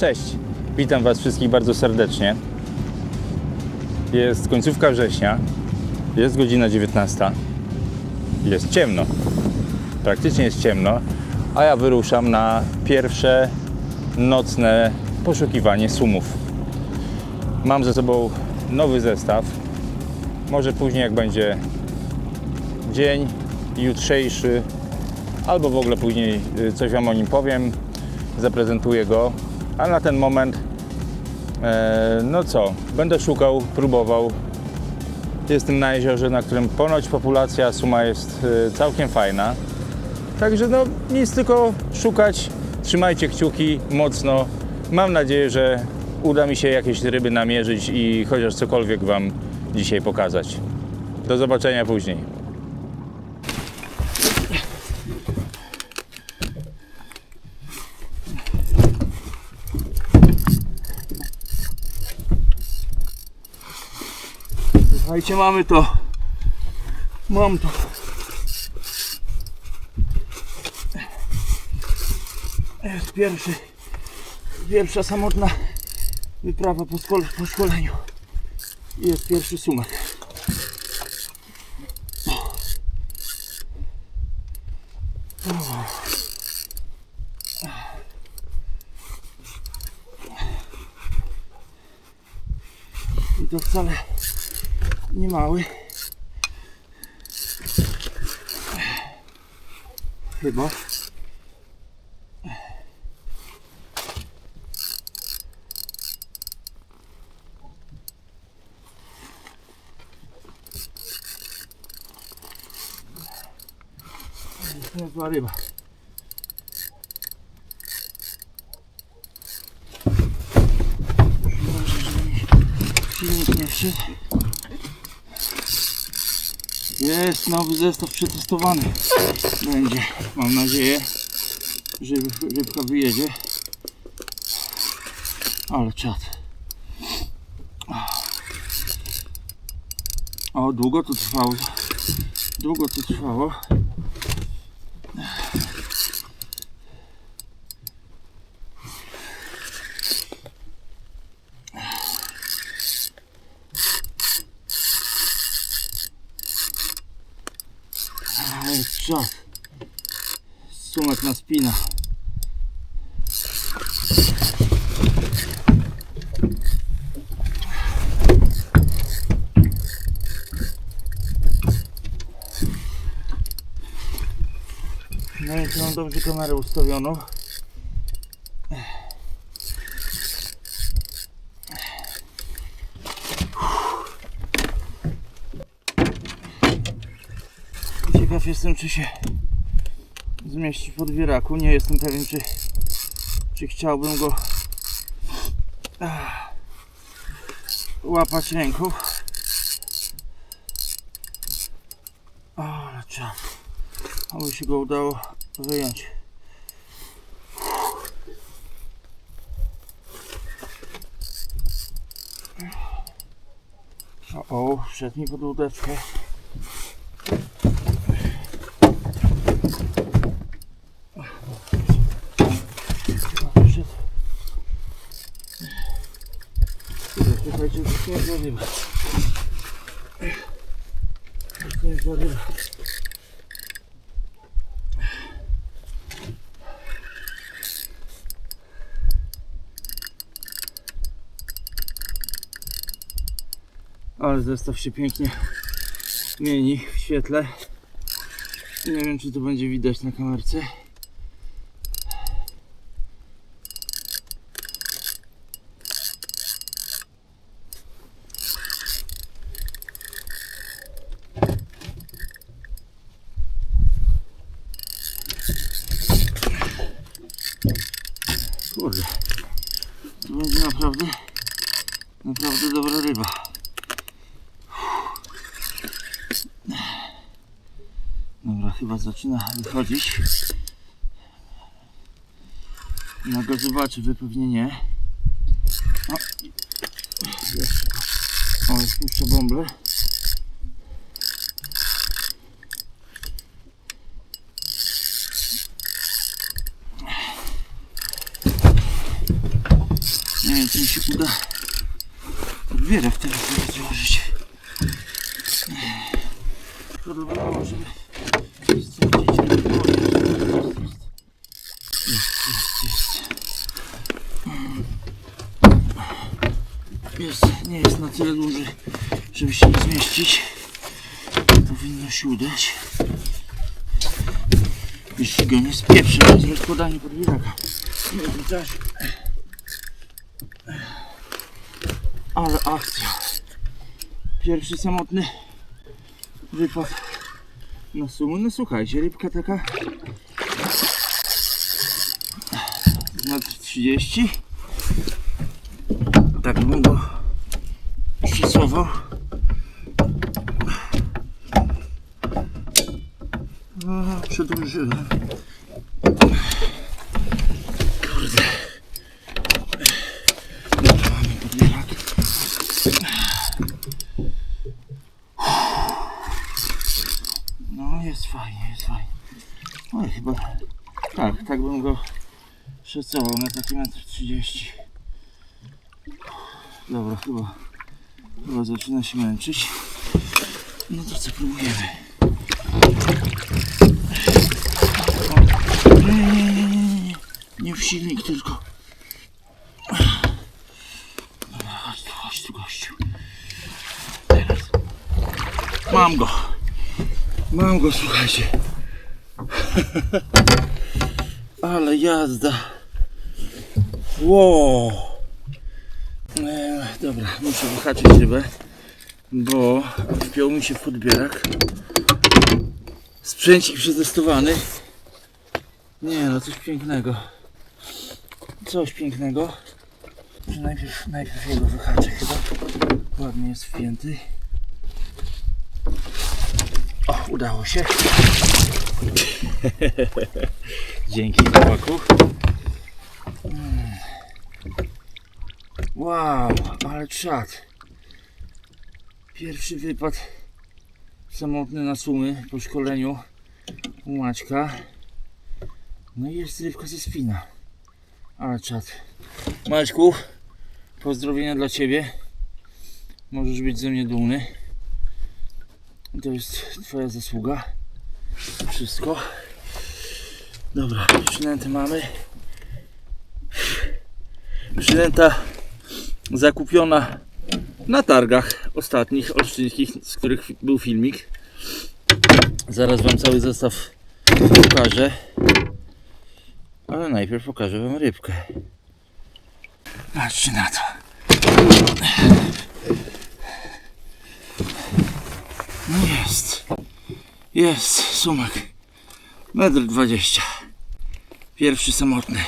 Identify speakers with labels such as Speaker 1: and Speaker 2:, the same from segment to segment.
Speaker 1: Cześć, witam Was wszystkich bardzo serdecznie. Jest końcówka września, jest godzina 19, jest ciemno, praktycznie jest ciemno, a ja wyruszam na pierwsze nocne poszukiwanie sumów. Mam ze sobą nowy zestaw, może później jak będzie dzień jutrzejszy, albo w ogóle później y, coś Wam o nim powiem, zaprezentuję go, a na ten moment e, no co, będę szukał, próbował. Jestem na jeziorze, na którym ponoć populacja suma jest e, całkiem fajna. Także no nic tylko szukać, trzymajcie kciuki mocno. Mam nadzieję, że uda mi się jakieś ryby namierzyć i chociaż cokolwiek Wam dzisiaj pokazać. Do zobaczenia później.
Speaker 2: Słuchajcie, mamy to. Mam to. Jest pierwszy, pierwsza samotna wyprawa po, szkole, po szkoleniu. Jest pierwszy sumek. I to wcale nie mały. Chyba. To jest zła ryba. Silnik nie. Jest nowy zestaw przetestowany. Będzie. Mam nadzieję, że ryb- rybka wyjedzie. Ale czad. O, długo to trwało. Długo to trwało. A, jest czad. Sumek na spina. No i mam dobrze kamerę ustawioną. Ciekaw jestem, czy się zmieści w podwieraku. Nie jestem pewien, czy, czy chciałbym go ah, łapać ręką. Ale trzeba. Aby się go udało wyjąć. O, o wszedł mi pod łódeczkę. Wyszedł. Kurde, Jest ryba. Jest ryba. Ale zestaw się pięknie mieni w świetle. Nie wiem, czy to będzie widać na kamerce. Kurde. To będzie naprawdę, naprawdę dobra ryba. Dobra, chyba zaczyna wychodzić. Ja go zobaczę, wy pewnie nie. O, jeszcze. O, jest jeszcze bąble. mi się uda podbierak teraz rozłożyć. Podobało, żeby stwierdzić, że jest, jest, jest. Jest, nie jest na tyle duży, żeby się zmieścić. Powinno się udać. Jeśli go nie spieprzę z rozkładania podbieraka. W międzyczasie. Ale akcja. Pierwszy samotny wypad na sumę. No słuchajcie, rybka taka metr 30. Bym go szacował. No, przedłużyłem. Kurde. Mamy. No, jest fajnie, jest fajnie. No chyba, tak, tak bym go szacował na taki metr 30. Dobra, chyba, chyba zaczyna się męczyć. No to co, próbujemy. Nie, nie, nie, nie, nie, nie. W silnik tylko. Dobra, chodź tu, chodź tu gościu. Teraz. Mam go. Mam go, słuchajcie. Ale jazda. Wow. Dobra, muszę wyhaczyć rybę, bo wpiął mi się w podbierak. Sprzęcik przetestowany. Nie no, coś pięknego. Coś pięknego. Najpierw, najpierw jego wyhaczę chyba. Ładnie jest wpięty. O, udało się. Dzięki chłopaku. Mm. Wow, ale czad. Pierwszy wypad samotny na sumy po szkoleniu u Maćka. No i jest rybka ze spina. Ale czad. Maćku, pozdrowienia dla Ciebie. Możesz być ze mnie dumny. To jest Twoja zasługa. Wszystko. Dobra, przynętę mamy. Przynęta zakupiona na targach ostatnich olsztyńskich, z których był filmik. Zaraz Wam cały zestaw pokażę. Ale najpierw pokażę Wam rybkę. Patrzcie na to. No jest. Jest sumak. Metr dwadzieścia. Pierwszy samotny.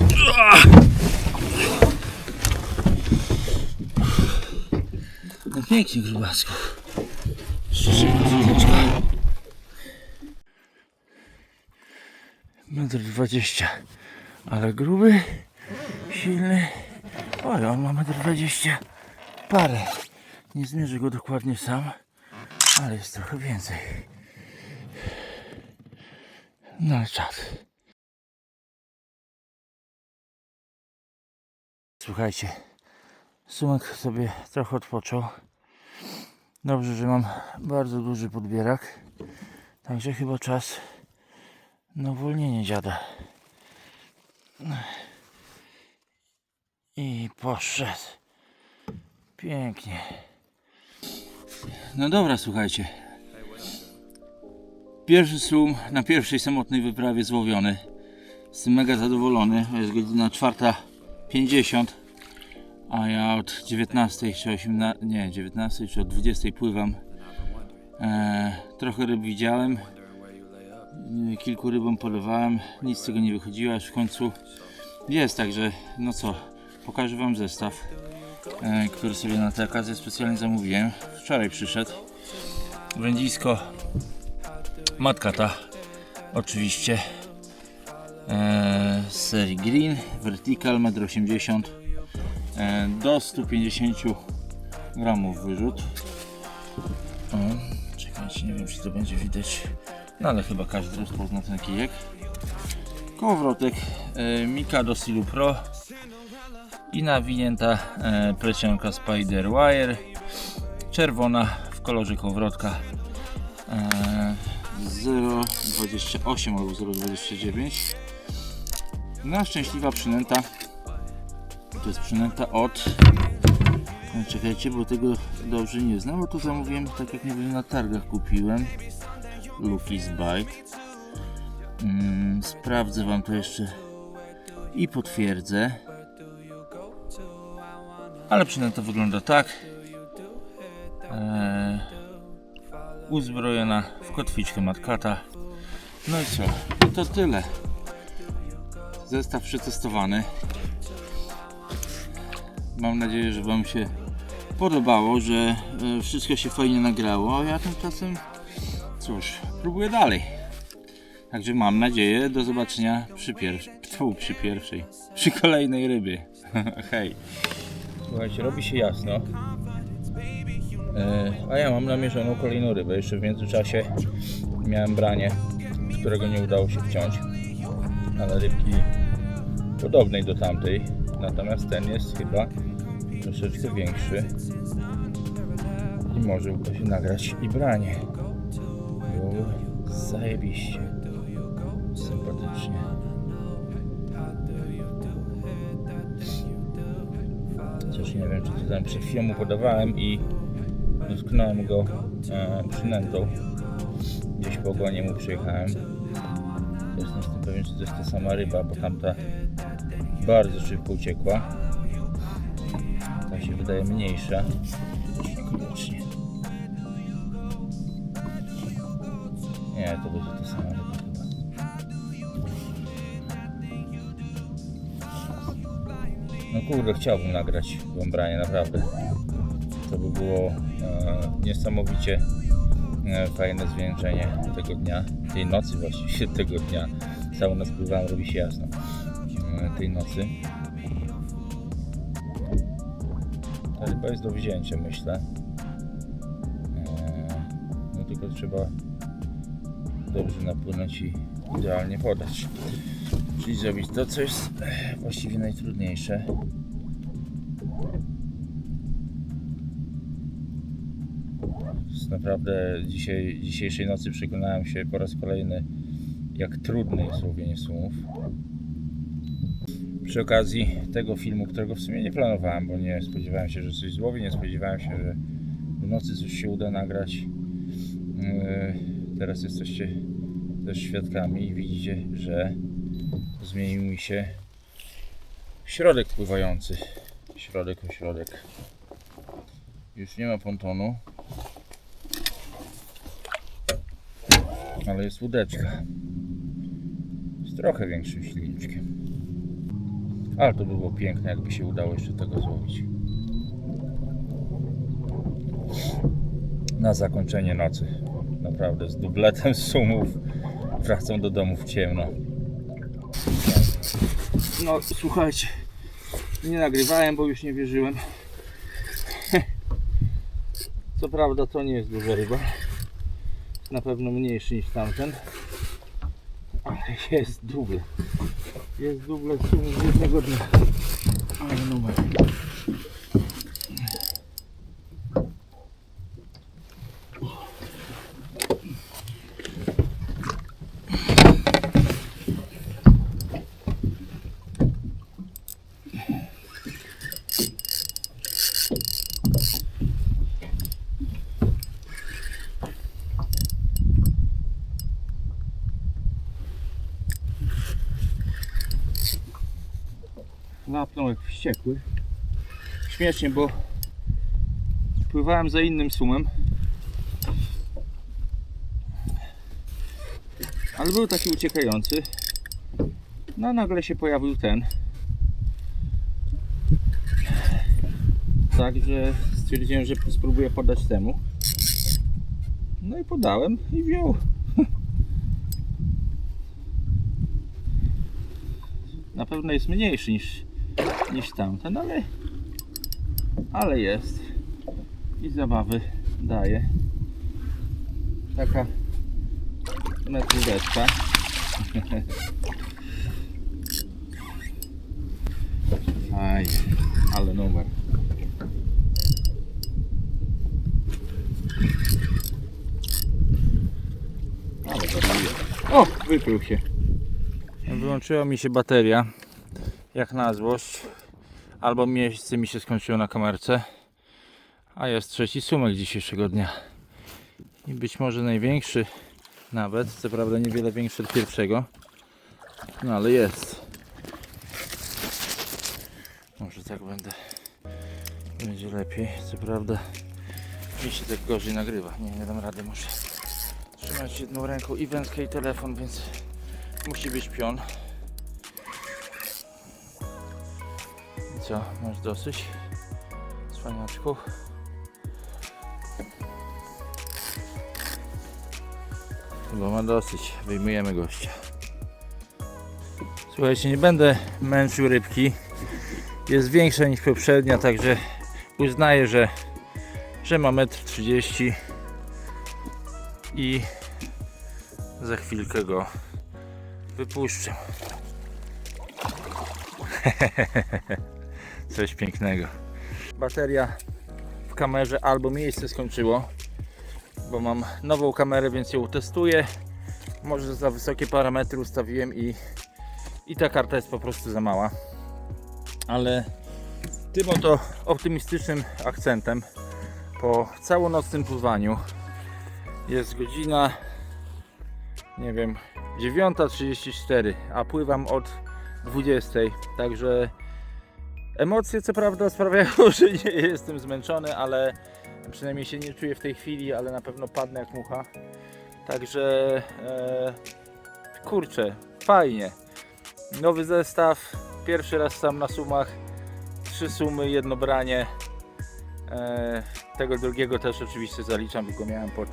Speaker 2: No pięknie grubasku. Chwileczkę. Metr dwadzieścia. Ale gruby, silny. Oj, on ma metr dwadzieścia parę. Nie zmierzę go dokładnie sam, ale jest trochę więcej. No ale czad. Słuchajcie, sumek sobie trochę odpoczął. Dobrze, że mam bardzo duży podbierak. Także chyba czas na uwolnienie dziada. I poszedł. Pięknie. No dobra, słuchajcie. Pierwszy sum na pierwszej samotnej wyprawie złowiony. Jestem mega zadowolony. Jest godzina 4.50, a ja od 19 czy 18, nie, 19 czy od 20 pływam. E, trochę ryb widziałem. Kilku rybom polewałem. Nic z tego nie wychodziło, aż w końcu jest, także no co, pokażę Wam zestaw, e, który sobie na tę okazję specjalnie zamówiłem. Wczoraj przyszedł. Wędzisko Matka ta, oczywiście e, z serii Green, Vertical 1,80 m do 150 gramów wyrzut. O, czekajcie, nie wiem czy to będzie widać, no ale chyba każdy rozpozna ten kijek. Kołowrotek e, Mikado Silu Pro i nawinięta e, plecionka Spider Wire czerwona w kolorze kołowrotka e, 0,28 albo 0,29 na szczęśliwa przynęta to jest przynęta od no, czekajcie, bo tego dobrze nie znam, bo to zamówiłem tak jak wiem na targach kupiłem. Lucky's Bite mm, sprawdzę wam to jeszcze i potwierdzę. Ale przynęta wygląda tak. Eee, uzbrojona w kotwiczkę matkata. No i co, to tyle. Zestaw przetestowany mam nadzieję, że wam się podobało, że e, wszystko się fajnie nagrało, a ja tymczasem cóż, próbuję dalej Także mam nadzieję do zobaczenia przy, pierwszej, przy pierwszej, przy kolejnej rybie. Hej. Słuchajcie, robi się jasno. E, a ja mam namierzoną kolejną rybę. Jeszcze w międzyczasie miałem branie, którego nie udało się wciąć. Ale rybki podobnej do tamtej. Natomiast ten jest chyba troszeczkę większy. I może uda się nagrać i branie. Byłoby zajebiście sympatycznie. Chociaż nie wiem, czy to tam przed chwilą podawałem i dotknąłem go e, przynętą. Gdzieś po ogonie mu przyjechałem. Też jestem pewien, czy to jest ta sama ryba, bo tamta bardzo szybko uciekła. Ta się wydaje mniejsza. Nie, to będzie ryba chyba. No kurde, chciałbym nagrać głębranie, naprawdę. To by było e, niesamowicie e, fajne zwieńczenie tego dnia, tej nocy właściwie, tego dnia. Całą noc pływałem, robi się jasno. E, tej nocy. Ta ryba jest do wzięcia, myślę. E, no tylko trzeba dobrze napłynąć i idealnie podać. Czyli zrobić to, co jest właściwie najtrudniejsze. Naprawdę dzisiaj, dzisiejszej nocy przekonałem się po raz kolejny, jak trudne jest łowienie sumów. Przy okazji tego filmu, którego w sumie nie planowałem, bo nie spodziewałem się, że coś złowię, nie spodziewałem się, że w nocy coś się uda nagrać. Yy, Teraz jesteście też świadkami i widzicie, że zmienił mi się środek pływający. Środek o środek. Już nie ma pontonu. Ale jest łódeczka. Z trochę większym silniczkiem. Ale to by było piękne, jakby się udało jeszcze tego złowić. Na zakończenie nocy. Naprawdę z dubletem sumów wracam do domu w ciemno. No słuchajcie, nie nagrywałem, bo już nie wierzyłem. Co prawda to nie jest duża ryba. Na pewno mniejszy niż tamten. Ale jest duble. Jest duble sumy z jednego dnia. Ale numer. Śmiesznie, bo pływałem za innym sumem. Ale był taki uciekający. No nagle się pojawił ten. Także stwierdziłem, że spróbuję podać temu. No i podałem i wziął. Na pewno jest mniejszy niż, niż tamten, ale, ale jest. I zabawy daje. Taka metróweczka.
Speaker 1: Aj, ale numer. Ale wariuje. O, wypluł się. Wyłączyła mi się bateria, jak na złość. Albo miejsce mi się skończyło na kamerce. A jest trzeci sumek dzisiejszego dnia. I być może największy nawet, co prawda niewiele większy od pierwszego. No ale jest. Może tak będę. Będzie lepiej. Co prawda mi się tak gorzej nagrywa. Nie, nie dam rady, muszę trzymać jedną ręką i wędkę i telefon, więc musi być pion. Co, masz dosyć? Cwaniaczku. Chyba ma dosyć. Wyjmujemy gościa. Słuchajcie, nie będę męczył rybki. Jest większa niż poprzednia, także uznaję, że, że ma 1,30 m i za chwilkę go wypuszczę. Coś pięknego. Bateria w kamerze albo miejsce skończyło, bo mam nową kamerę, więc ją testuję. Może za wysokie parametry ustawiłem i, i ta karta jest po prostu za mała. Ale tym oto optymistycznym akcentem po całonocnym pływaniu jest godzina nie wiem 9.34, a pływam od 20. Także emocje co prawda sprawiają, że nie jestem zmęczony, ale przynajmniej się nie czuję w tej chwili, ale na pewno padnę jak mucha. Także e, kurczę, fajnie. Nowy zestaw, pierwszy raz sam na sumach, trzy sumy, jedno branie. E, tego drugiego też oczywiście zaliczam, tylko miałem pod,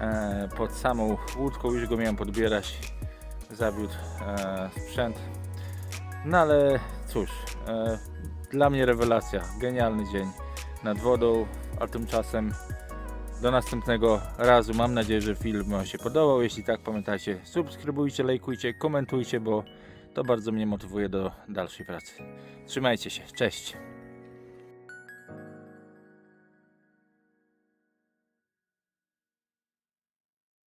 Speaker 1: e, pod samą łódką, już go miałem podbierać. Zawiódł e, sprzęt. No ale cóż, e, dla mnie rewelacja, genialny dzień nad wodą, a tymczasem do następnego razu. Mam nadzieję, że film Wam się podobał. Jeśli tak, pamiętajcie, subskrybujcie, lajkujcie, komentujcie, bo to bardzo mnie motywuje do dalszej pracy. Trzymajcie się, cześć!